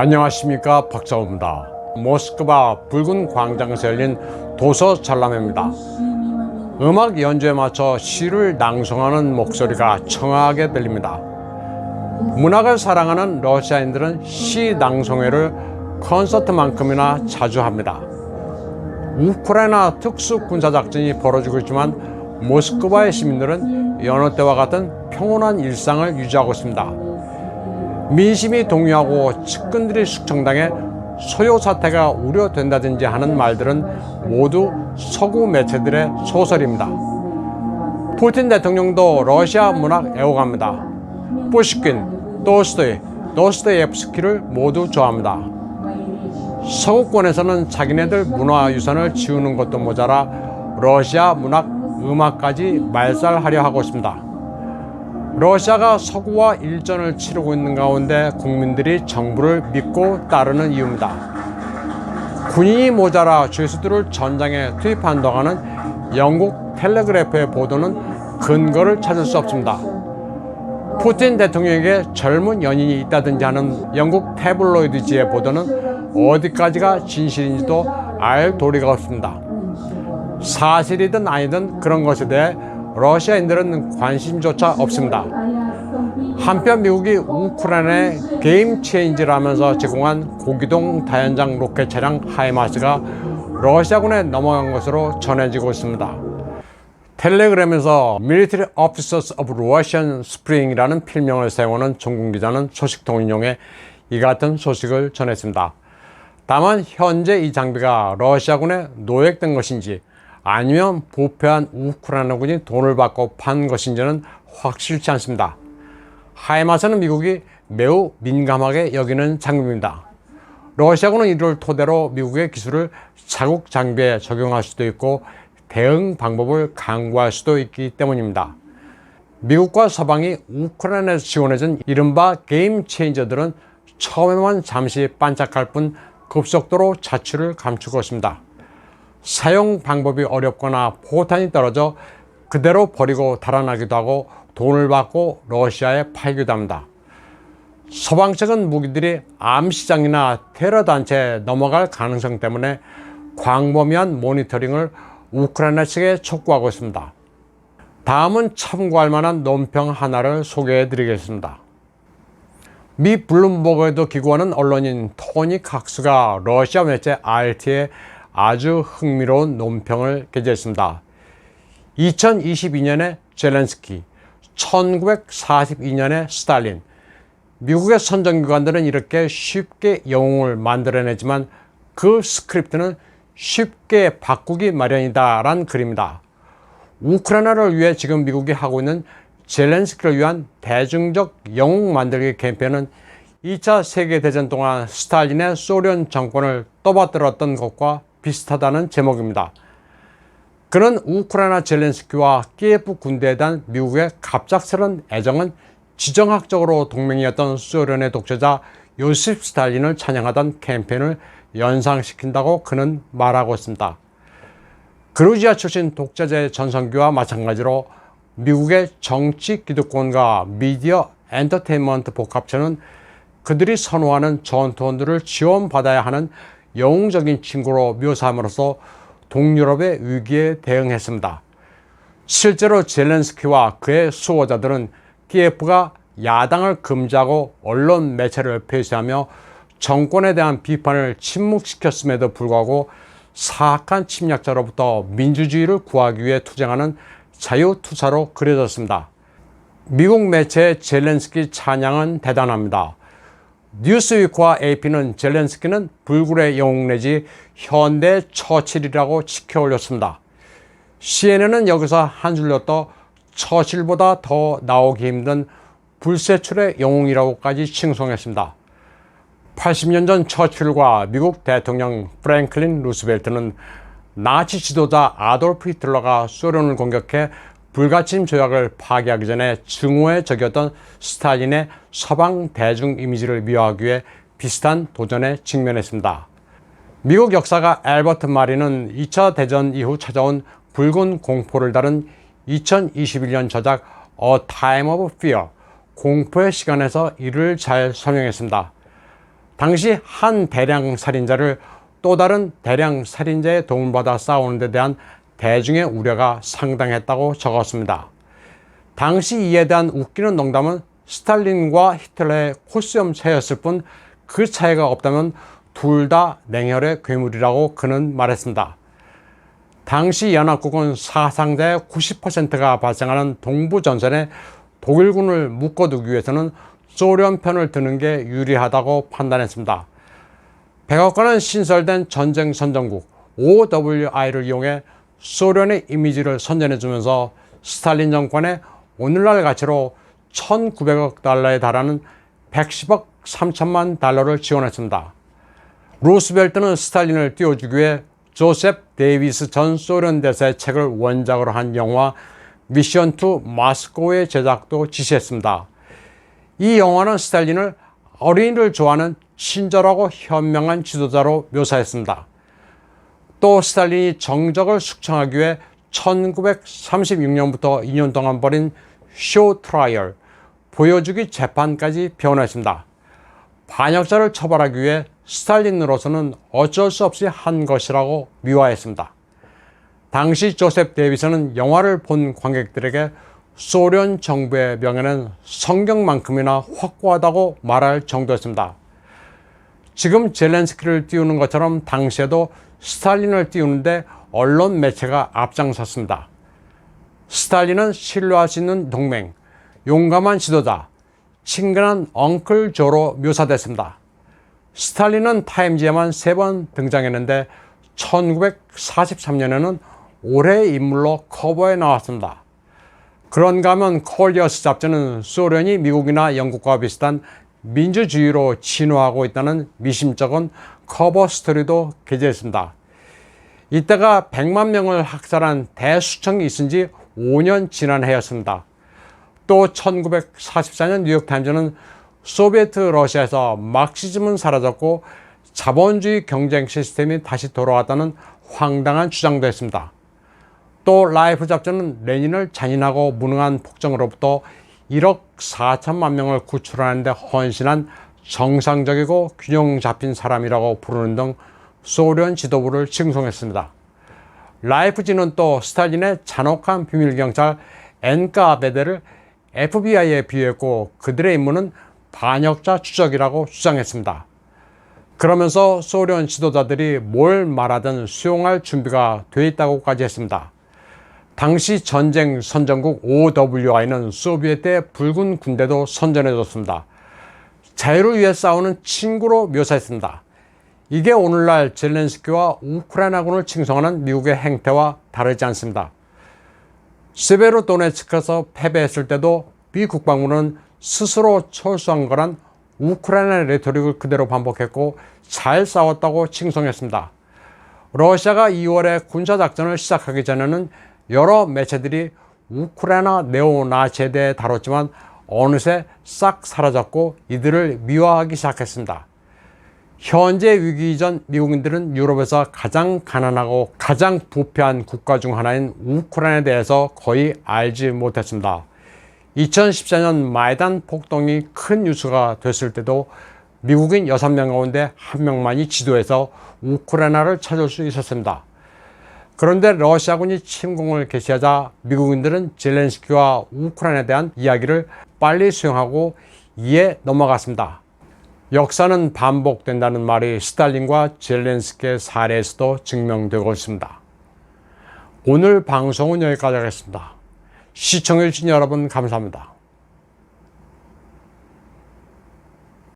안녕하십니까 박사호입니다. 모스크바 붉은 광장에서 열린 도서 전람회입니다. 음악 연주에 맞춰 시를 낭송하는 목소리가 청아하게 들립니다. 문학을 사랑하는 러시아인들은 시 낭송회를 콘서트만큼이나 자주 합니다. 우크라이나 특수 군사작전이 벌어지고 있지만 모스크바의 시민들은 여느 때와 같은 평온한 일상을 유지하고 있습니다. 민심이 동요하고 측근들이 숙청당해 소요 사태가 우려된다든지 하는 말들은 모두 서구 매체들의 소설입니다. 푸틴 대통령도 러시아 문학 애호가입니다. pushkin, 도스토이, 도스토예프스키를 모두 좋아합니다. 서구권에서는 자기네들 문화유산을 지우는 것도 모자라 러시아 문학, 음악까지 말살하려 하고 있습니다. 러시아가 서구와 일전을 치르고 있는 가운데 국민들이 정부를 믿고 따르는 이유입니다. 군인이 모자라 죄수들을 전장에 투입한다고 하는 영국 텔레그래프의 보도는 근거를 찾을 수 없습니다. 푸틴 대통령에게 젊은 연인이 있다든지 하는 영국 태블로이드지의 보도는 어디까지가 진실인지도 알 도리가 없습니다. 사실이든 아니든 그런 것에 대해 러시아인들은 관심조차 없습니다. 한편 미국이 우크라이나에 게임 체인지라면서 제공한 고기동 다연장 로켓 차량 하이마스가 러시아군에 넘어간 것으로 전해지고 있습니다. 텔레그램에서 Military Officers of Russian Spring이라는 필명을 사용하는 전국 기자는 소식통 인용해 이 같은 소식을 전했습니다. 다만 현재 이 장비가 러시아군에 노획된 것인지 아니면 부패한 우크라이나군이 돈을 받고 판 것인지는 확실치 않습니다. 하이마스는 미국이 매우 민감하게 여기는 장비입니다. 러시아군은 이를 토대로 미국의 기술을 자국 장비에 적용할 수도 있고 대응 방법을 강구할 수도 있기 때문입니다. 미국과 서방이 우크라이나에서 지원해준 이른바 게임 체인저들은 처음에만 잠시 반짝할 뿐 급속도로 자취를 감추고 있습니다. 사용 방법이 어렵거나 포탄이 떨어져 그대로 버리고 달아나기도 하고 돈을 받고 러시아에 팔기도 합니다. 서방 측은 무기들이 암시장이나 테러 단체에 넘어갈 가능성 때문에 광범위한 모니터링을 우크라이나 측에 촉구하고 있습니다. 다음은 참고할 만한 논평 하나를 소개해 드리겠습니다. 미 블룸버그에도 기고하는 언론인 토니 각스가 러시아 매체 RT에 아주 흥미로운 논평을 게재했습니다. 2022년에 젤렌스키, 1942년에 스탈린, 미국의 선정기관들은 이렇게 쉽게 영웅을 만들어내지만 그 스크립트는 쉽게 바꾸기 마련이다란 글입니다. 우크라이나를 위해 지금 미국이 하고 있는 젤렌스키를 위한 대중적 영웅 만들기 캠페인은 2차 세계대전 동안 스탈린의 소련 정권을 떠받들었던 것과 비슷하다는 제목입니다. 그는 우크라이나 젤렌스키와 키예프 군대에 대한 미국의 갑작스런 애정은 지정학적으로 동맹이었던 소련의 독재자 요셉 스탈린을 찬양하던 캠페인을 연상시킨다고 그는 말하고 있습니다. 그루지아 출신 독재자의 전성기와 마찬가지로 미국의 정치 기득권과 미디어 엔터테인먼트 복합체는 그들이 선호하는 전투원들을 지원받아야 하는 영웅적인 친구로 묘사함으로써 동유럽의 위기에 대응했습니다. 실제로 젤렌스키와 그의 수호자들은 키예프가 야당을 금지하고 언론 매체를 폐쇄하며 정권에 대한 비판을 침묵시켰음에도 불구하고 사악한 침략자로부터 민주주의를 구하기 위해 투쟁하는 자유투사로 그려졌습니다. 미국 매체의 젤렌스키 찬양은 대단합니다. 뉴스위크와 AP는 젤렌스키는 불굴의 영웅 내지 현대 처칠이라고 치켜 올렸습니다. CNN은 여기서 한 줄로 떠 처칠보다 더 나오기 힘든 불세출의 영웅이라고까지 칭송했습니다. 80년 전 처칠과 미국 대통령 프랭클린 루스벨트는 나치 지도자 아돌프 히틀러가 소련을 공격해 불가침 조약을 파기하기 전에 증오의 적이었던 스탈린의 서방 대중 이미지를 미화하기 위해 비슷한 도전에 직면했습니다. 미국 역사가 앨버트 마리는 2차 대전 이후 찾아온 붉은 공포를 다룬 2021년 저작 A Time of Fear, 공포의 시간에서 이를 잘 설명했습니다. 당시 한 대량 살인자를 또 다른 대량 살인자의 도움을 받아 싸우는 데 대한 대중의 우려가 상당했다고 적었습니다. 당시 이에 대한 웃기는 농담은 스탈린과 히틀러의 코스염 차이였을 뿐 그 차이가 없다면 둘 다 냉혈의 괴물이라고 그는 말했습니다. 당시 연합국은 사상자의 90%가 발생하는 동부전선에 독일군을 묶어두기 위해서는 소련 편을 드는 게 유리하다고 판단했습니다. 백악관은 신설된 전쟁 선전국 OWI를 이용해 소련의 이미지를 선전해주면서 스탈린 정권의 오늘날 가치로 1900억 달러에 달하는 110억 3천만 달러를 지원했습니다. 루스벨트는 스탈린을 띄워주기 위해 조셉 데이비스 전 소련 대사의 책을 원작으로 한 영화 미션 투 마스코의 제작도 지시했습니다. 이 영화는 스탈린을 어린이를 좋아하는 친절하고 현명한 지도자로 묘사했습니다. 또 스탈린이 정적을 숙청하기 위해 1936년부터 2년 동안 벌인 쇼 트라이얼, 보여주기 재판까지 변호했습니다. 반역자를 처벌하기 위해 스탈린으로서는 어쩔 수 없이 한 것이라고 미화했습니다. 당시 조셉 데이비스는 영화를 본 관객들에게 소련 정부의 명예는 성경만큼이나 확고하다고 말할 정도였습니다. 지금 젤렌스키를 띄우는 것처럼 당시에도 스탈린을 띄우는데 언론 매체가 앞장섰습니다. 스탈린은 신뢰할 수 있는 동맹, 용감한 지도자, 친근한 엉클 조로 묘사됐습니다. 스탈린은 타임지에만 세 번 등장했는데 1943년에는 올해의 인물로 커버에 나왔습니다. 그런가 하면 콜리어스 잡지는 소련이 미국이나 영국과 비슷한 민주주의로 진화하고 있다는 미심쩍은 커버 스토리도 게재했습니다. 이때가 100만 명을 학살한 대수청이 있은 지 5년 지난 해였습니다. 또 1944년 뉴욕타임즈는 소비에트 러시아에서 막시즘은 사라졌고 자본주의 경쟁 시스템이 다시 돌아왔다는 황당한 주장도 했습니다. 또 라이프 잡지는 레닌을 잔인하고 무능한 폭정으로부터 1억 4천만 명을 구출하는데 헌신한 정상적이고 균형 잡힌 사람이라고 부르는 등 소련 지도부를 칭송했습니다. 라이프지는 또 스탈린의 잔혹한 비밀경찰 엔카 베데를 FBI에 비유했고 그들의 임무는 반역자 추적이라고 주장했습니다. 그러면서 소련 지도자들이 뭘 말하든 수용할 준비가 돼 있다고까지 했습니다. 당시 전쟁 선전국 OWI는 소비에트 의 붉은 군대도 선전해줬습니다. 자유를 위해 싸우는 친구로 묘사했습니다. 이게 오늘날 젤렌스키와 우크라이나군을 칭송하는 미국의 행태와 다르지 않습니다. 세베로도네츠크에서 패배했을 때도 미 국방부는 스스로 철수한 거란 우크라이나 레토릭을 그대로 반복했고 잘 싸웠다고 칭송했습니다. 러시아가 2월에 군사작전을 시작하기 전에는 여러 매체들이 우크라이나 네오나치에 대해 다뤘지만 어느새 싹 사라졌고 이들을 미화하기 시작했습니다. 현재 위기 전 미국인들은 유럽에서 가장 가난하고 가장 부패한 국가 중 하나인 우크라이나에 대해서 거의 알지 못했습니다. 2014년 마이단 폭동이 큰 뉴스가 됐을 때도 미국인 6명 가운데 1명만이 지도에서 우크라이나를 찾을 수 있었습니다. 그런데 러시아군이 침공을 개시하자 미국인들은 젤렌스키와 우크라이나에 대한 이야기를 빨리 수용하고 이에 넘어갔습니다. 역사는 반복된다는 말이 스탈린과 젤렌스키의 사례에서도 증명되고 있습니다. 오늘 방송은 여기까지 하겠습니다. 시청해주신 여러분 감사합니다.